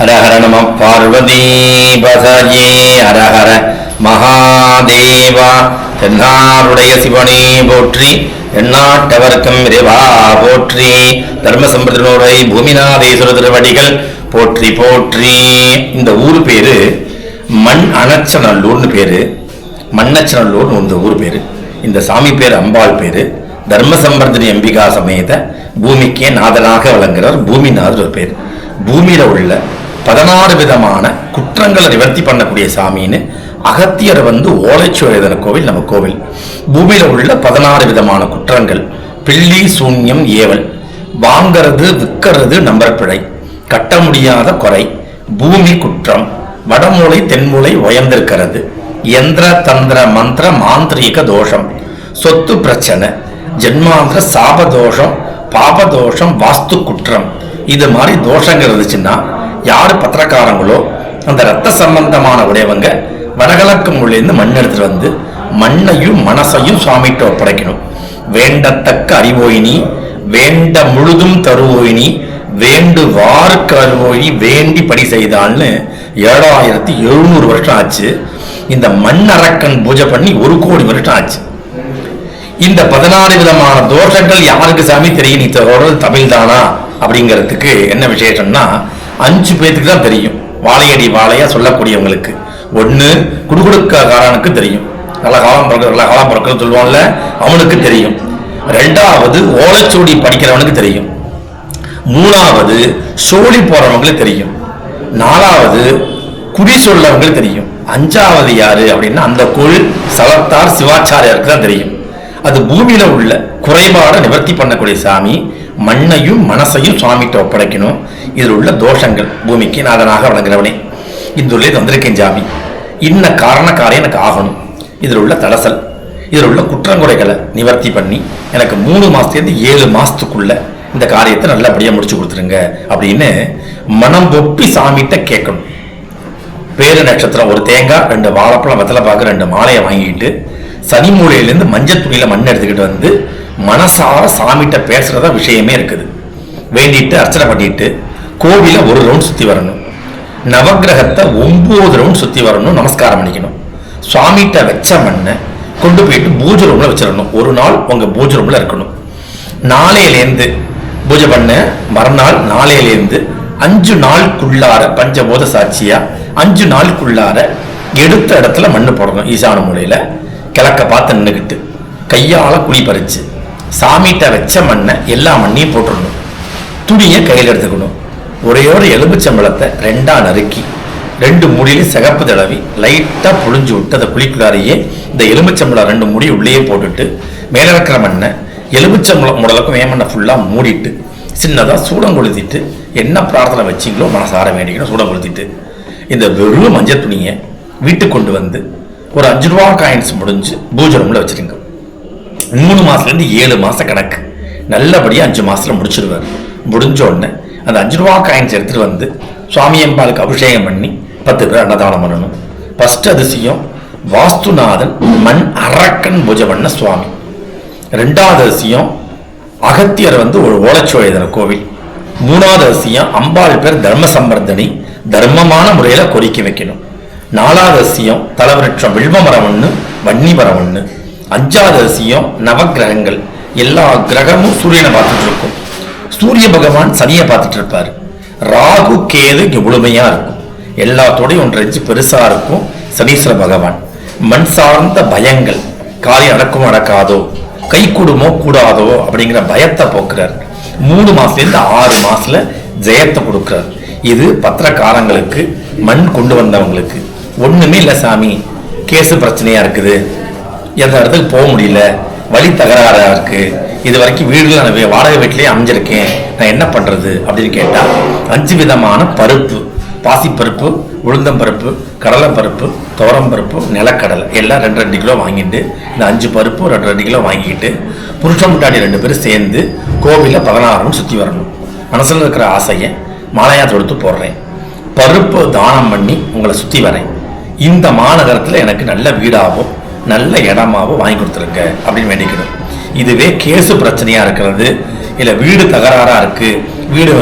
ஹரஹர நம பார்வதி பசஜே ஹரஹர மகாதேவா தென்னாருடைய சிவனே போற்றி எண்ணாட்டவர்க்கம் இறைவா போற்றி। தர்ம தர்மசம்பிரதனுடைய பூமிநாதேஸ்வர திருவடிகள் போற்றி போற்றி. இந்த ஊர் பேரு மண் அனச்சநல்லூர்னு பேரு. மண்ணச்சநல்லூர்னு இந்த ஊர் பேரு. இந்த சாமி பேர் அம்பாள் பேரு. தர்மசம்பர்தனி அம்பிகா சமேத பூமிக்கே நாதனாக விளங்குகிறார் பூமிநாதர் பேர். பூமியில உள்ள பதினாறு விதமான குற்றங்களை நிவர்த்தி பண்ணக்கூடிய சாமின்னு அகத்தியர் வந்து ஓலைச்சுவதன கோவில் நம்ம கோவில். பூமியில் உள்ள பதினாறு விதமான குற்றங்கள். பில்லி சூன்யம் ஏவல். வாங்கிறது விற்கிறது நம்பர் பிழை கட்ட முடியாத குறை. பூமி குற்றம். வடமூலை தென்மூலை உயர்ந்திருக்கிறது. எந்திர தந்திர மந்திர மாந்திரீக தோஷம். சொத்து பிரச்சனை. ஜென்மாந்திர சாப தோஷம் பாப தோஷம் வாஸ்து குற்றம். இது மாதிரி தோஷங்கள் இருந்துச்சுன்னா யார் பத்திரக்காரங்களோ அந்த ரத்த சம்பந்தமான உடையவங்க வடகிழக்கு மொழியிலிருந்து மண் எடுத்துட்டு வந்து மண்ணையும் மனசையும் சுவாமிகிட்ட ஒப்படைக்கணும். வேண்டத்தக்க அறிவோயினி வேண்ட முழுதும் தருவோயினி வேண்டு வாருக்கு அருவோயினி வேண்டி படி செய்தான்னு ஏழாயிரத்தி எழுநூறு வருஷம் ஆச்சு. இந்த மண் அரக்கன் பூஜை பண்ணி ஒரு கோடி வருஷம் ஆச்சு. இந்த பதினாறு விதமான தோஷங்கள் யாருக்கு சாமி தெரியும்? நீ தொடர்றது தமிழ் தானா அப்படிங்கிறதுக்கு என்ன விசேஷம்னா அஞ்சு பேத்துக்கு தான் தெரியும். வாழையடி வாழையா சொல்லக்கூடியவங்களுக்கு. ஒண்ணு குடுகுடுக்காரனுக்கு தெரியும். நல்ல காலம் பிறகு நல்ல காலம் பிறக்குன்னு சொல்லுவான்ல அவனுக்கு தெரியும். ரெண்டாவது ஓலைச்சூடி படிக்கிறவனுக்கு தெரியும். மூணாவது சோழி போறவங்களுக்கு தெரியும். நாலாவது குடி சொல்லவங்களுக்கு தெரியும். அஞ்சாவது யாரு அப்படின்னா அந்த குழு சலத்தார் சிவாச்சாரியாருக்கு தான் தெரியும். அது பூமியில உள்ள குறைபாடை நிவர்த்தி பண்ணக்கூடிய சாமி மண்ணையும் மனசையும் சுவாமிகிட்ட ஒப்படைக்கணும். இதில் உள்ள தோஷங்கள் பூமிக்கு நாதனாக வழங்குறவனே இந்துள்ளே வந்திருக்கேன் ஜாமி. இன்ன காரணக்காரே எனக்கு ஆகணும். இதில் உள்ள தடசல் இதில் உள்ள குற்றங்குறைகளை நிவர்த்தி பண்ணி எனக்கு மூணு மாதத்துலேருந்து ஏழு மாதத்துக்குள்ள இந்த காரியத்தை நல்லபடியாக முடிச்சு கொடுத்துருங்க அப்படின்னு மனம் ஒப்பி சாமிகிட்ட கேட்கணும். பேரு நட்சத்திரம் ஒரு தேங்காய் ரெண்டு வாழைப்பழம் வெத்தலை பாக்கு ரெண்டு மாலையை வாங்கிட்டு சனி மூலையிலேருந்து மஞ்சள் துணியில் மண் எடுத்துக்கிட்டு வந்து மனசார சாமிகிட்ட பேசுறதா விஷயமே இருக்குது. வேண்டிட்டு அர்ச்சனை பண்ணிட்டு கோவில ஒரு ரவுண்ட் சுத்தி வரணும். நவக்கிரகத்தை ஒன்பது ரவுண்ட் சுத்தி வரணும் நமஸ்காரம் பண்ணிக்கணும். சுவாமிகிட்ட வச்ச மண்ணை கொண்டு போயிட்டு பூஜை ரூம்ல வச்சிடணும். ஒரு நாள் உங்க பூஜை ரூம்ல இருக்கணும். நாளையிலேருந்து பூஜை பண்ண மறுநாள் நாளையிலேருந்து அஞ்சு நாளுக்குள்ளார பஞ்சபோத சாட்சியா அஞ்சு நாளுக்குள்ளார எடுத்த இடத்துல மண்ணு போடணும் ஈசான மூலையில கிழக்க பார்த்து நின்றுக்கிட்டு கையால குழி பறிச்சு. சாமிகிட்ட வச்ச மண்ணை எல்லா மண்ணையும் போட்டுடணும். துணியை கையில் எடுத்துக்கணும். ஒரே ஒரு எலும்புச்சம்பளத்தை ரெண்டா நறுக்கி ரெண்டு மூடியிலையும் சிகப்பு தடவி லைட்டாக புழிஞ்சு விட்டு அதை குழிக்குள்ளாரையே இந்த எலும்புச்சம்பளம் ரெண்டு மூடி உள்ளேயே போட்டுட்டு மேலே இருக்கிற மண்ணை எலும்புச்சம்பளம் முடலுக்கும் வேமண்ணை ஃபுல்லாக மூடிட்டு சின்னதாக சூடம் கொளுத்திட்டு என்ன பிரார்த்தனை வச்சிங்களோ மனசார வேண்டிக்கணும் சூடம் கொளுத்திட்டு இந்த வெறும் மஞ்சள் துணியை வீட்டுக்கு கொண்டு வந்து ஒரு அஞ்சு ரூபா காயின்ஸ் முடிஞ்சு பூஜை ரூமில் வச்சுருங்க. மூணு மாசத்துலேருந்து ஏழு மாதம் கணக்கு. நல்லபடியாக அஞ்சு மாதத்தில் முடிச்சிருவார். முடிஞ்ச உடனே அந்த அஞ்சு ரூபா காயின்ஸ் எடுத்துகிட்டு வந்து சுவாமியம்பாளுக்கு அபிஷேகம் பண்ணி பத்து பேர் அன்னதானம் பண்ணணும். ஃபர்ஸ்ட் அதிசயம் வாஸ்துநாதன் மண் அரக்கன் பூஜை பண்ண சுவாமி. ரெண்டாவது அதிசயம் அகத்தியர் வந்து ஒரு ஓலைச்சுவழிதன கோவில். மூணாவது அதிசயம் அம்பாள் பேர் தர்ம சம்பர்தனி தர்மமான முறையில் கொறிக்க வைக்கணும். நாலாவது அதிசயம் தலவிருட்சம் வில்வ மரம் ஒன்று வன்னி மரம் ஒன்று அஞ்சாவது அதிசயம் நவக்கிரகங்கள் எல்லா கிரகமும் சூரியனை பார்த்துட்டு இருக்கும் சூரிய பகவான் சனியை பார்த்துட்டு இருப்பார் ராகு கேது இங்கே முழுமையாக இருக்கும். எல்லாத்தோடையும் ஒன்றஞ்சு பெருசாக இருக்கும் சனீஸ்வர பகவான். மண் சார்ந்த பயங்கள். காலை அடக்கும் அடக்காதோ கை கூடுமோ கூடாதோ அப்படிங்கிற பயத்தை போக்குறார். மூணு மாசத்துலேருந்து ஆறு மாசத்துல ஜெயத்தை கொடுக்குறார். இது பத்திரக்காரங்களுக்கு மண் கொண்டு வந்தவங்களுக்கு. ஒண்ணுமே இல்லை சாமி. கேசு பிரச்சனையா இருக்குது. எந்த இடத்துக்கு போக முடியல. வழி தகராறா இருக்கு. இது வரைக்கும் வீடுகள் நான் வாடகை வீட்டிலேயே அமைஞ்சிருக்கேன் நான் என்ன பண்றது அப்படின்னு கேட்டால் அஞ்சு விதமான பருப்பு. பாசிப்பருப்பு உளுந்தம்பருப்பு கடலைப்பருப்பு துவரம்பருப்பு நிலக்கடலை. எல்லாம் ரெண்டு ரெண்டு கிலோ வாங்கிட்டு இந்த அஞ்சு பருப்பு ரெண்டு ரெண்டு கிலோ வாங்கிக்கிட்டு புருஷன் முட்டாடி ரெண்டு பேரும் சேர்ந்து கோவிலில் பதினாறும் சுற்றி வரணும். மனசில் இருக்கிற ஆசையை மாலையாக தொடுத்து போடுறேன். பருப்பு தானம் பண்ணி உங்களை சுற்றி வரேன். இந்த மாநகரத்தில் எனக்கு நல்ல வீடாகும் நல்ல இடமாகவும் வாங்கி கொடுத்துருங்க அப்படின்னு வேண்டிக்கணும். இதுவே கேசு பிரச்சனையாக இருக்கிறது. இல்லை வீடு தகராறாக இருக்குது வீடு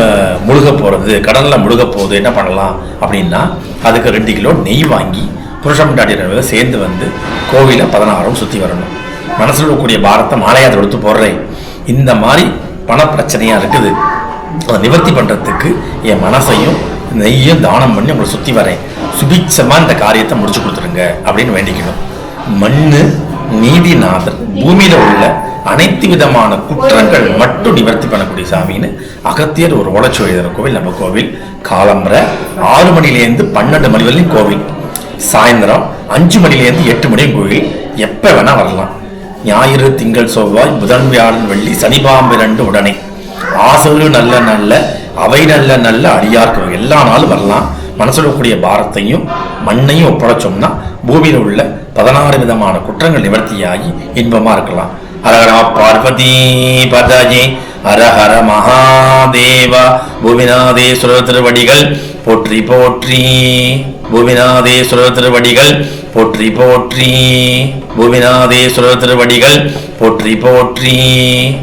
முழுக போகிறது கடலில் முழுக போகுது என்ன பண்ணலாம் அப்படின்னா அதுக்கு ரெண்டு கிலோ நெய் வாங்கி புருஷன் முண்டாட்டி சேர்ந்து வந்து கோவிலை பதினாறும் சுற்றி வரணும். மனசில் இருக்கக்கூடிய பாரத்தை மாலையாத எடுத்து போடுறேன் இந்த மாதிரி பண பிரச்சனையாக இருக்குது. அதை நிவர்த்தி பண்ணுறதுக்கு என் மனசையும் நெய்யும் தானம் பண்ணி உங்களை சுற்றி வரேன். சுபிட்சமாக இந்த காரியத்தை முடிச்சு கொடுத்துருங்க அப்படின்னு வேண்டிக்கணும். மண்ணு நீதிநாதர் பூமியில உள்ள அனைத்து விதமான குற்றங்கள் மட்டும் நிவர்த்தி பண்ணக்கூடிய சாமின்னு அகத்தியர் ஒரு உழைச்சி கோவில் நம்ம கோவில். காலம்பரை ஆறு மணிலேருந்து பன்னெண்டு மணி வரையும் கோவில். சாயந்தரம் அஞ்சு மணிலேருந்து எட்டு மணியும் கோவில். எப்போ வேணா வரலாம். ஞாயிறு திங்கள் செவ்வாய் புதன் வியாழன் வெள்ளி சனிபாம்பு ரெண்டு உடனே. ஆசலும் நல்ல நல்ல அவை நல்ல நல்ல அடியார்கள் எல்லா நாளும் வரலாம். மனசுடக்கூடிய இருக்கக்கூடிய பாரத்தையும் மண்ணையும் ஒப்படைச்சோம்னா பூமியில் உள்ள பதினாறு விதமான குற்றங்கள் நிவர்த்தியாகி இன்பமாக இருக்கலாம். அரஹரா பார்வதி பதஜி ஹரஹர மகாதேவா பூமிநாதே திருவடிகள் போற்றி போற்றி. பூமிநாதே திருவடிகள் போற்றி போற்றி. பூமிநாதே திருவடிகள் போற்றி போற்றி.